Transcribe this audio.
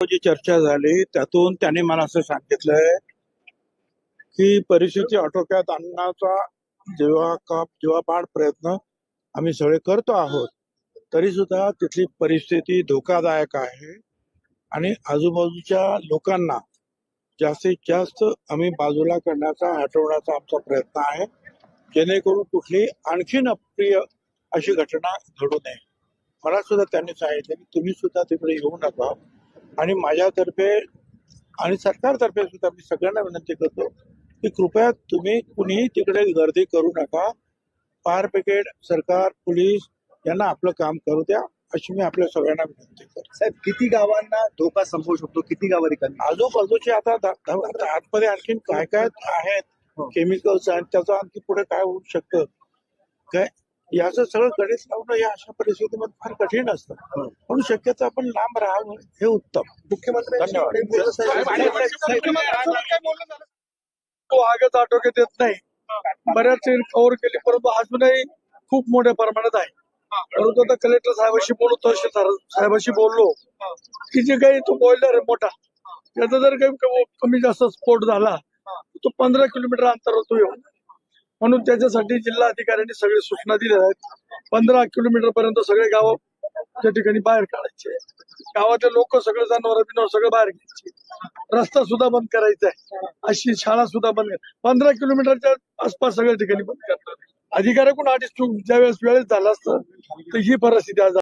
जी चर्चा झाली त्यातून त्यांनी मला असं सांगितलंय की परिस्थिती आटोक्यात आणण्याचा जेव्हा का जेव्हा पाड प्रयत्न आम्ही सगळे करतो आहोत तरी सुद्धा तिथली परिस्थिती धोकादायक आहे. आणि आजूबाजूच्या लोकांना जास्तीत जास्त आम्ही बाजूला करण्याचा हटवण्याचा आमचा प्रयत्न आहे. जेणेकरून कुठली आणखीन अप्रिय अशी घटना घडू नये. मला सुद्धा त्यांनी सांगितलं की तुम्ही सुद्धा तिकडे येऊ नका. आणि माझ्यातर्फे आणि सरकारतर्फे सुद्धा मी सगळ्यांना विनंती करतो की कृपया तुम्ही कुणीही तिकडे गर्दी करू नका. फायर ब्रिगेड सरकार पोलीस यांना आपलं काम करू द्या अशी मी आपल्या सगळ्यांना विनंती करतो. साहेब किती गावांना धोका संभवू शकतो? किती गाव रिकामी आजूबाजूचे आता आतमध्ये आणखीन काय काय आहेत? हो. केमिकल्स आणि त्याचं आणखी पुढे काय होऊ शकतं? काय याचं सगळं गणित लावणं या अशा परिस्थितीमध्ये फार कठीण असतं. हो. म्हणून शक्यतो आपण लांब राहावं हे उत्तम. धन्यवाद. तो आगच आटोक्यात येत नाही. बऱ्याच कव्हर केली परंतु अजूनही खूप मोठ्या प्रमाणात आहे. परंतु आता कलेक्टर साहेबांशी बोललो तहसीलदार साहेबांशी बोललो की जे काही तो बॉयलर आहे मोठा त्याचा जर काही कमी- जास्त स्फोट झाला तो पंधरा किलोमीटर अंतरावर तो येऊन म्हणून त्याच्यासाठी जिल्हा अधिकाऱ्यांनी सगळे सूचना दिल्या आहेत. पंधरा किलोमीटर पर्यंत सगळे गाव त्या ठिकाणी बाहेर काढायचे. गावातले लोक सगळे जनावर बिनावर सगळं बाहेर घ्यायचे. रस्ता सुद्धा बंद करायचा आहे. अशी शाळा सुद्धा बंद पंधरा किलोमीटरच्या आसपास सगळ्या ठिकाणी बंद करतात. अधिकाऱ्याकडून आधीच चूक ज्यावेळेस वेळेस झाला असतं तर ही परिस्थिती आज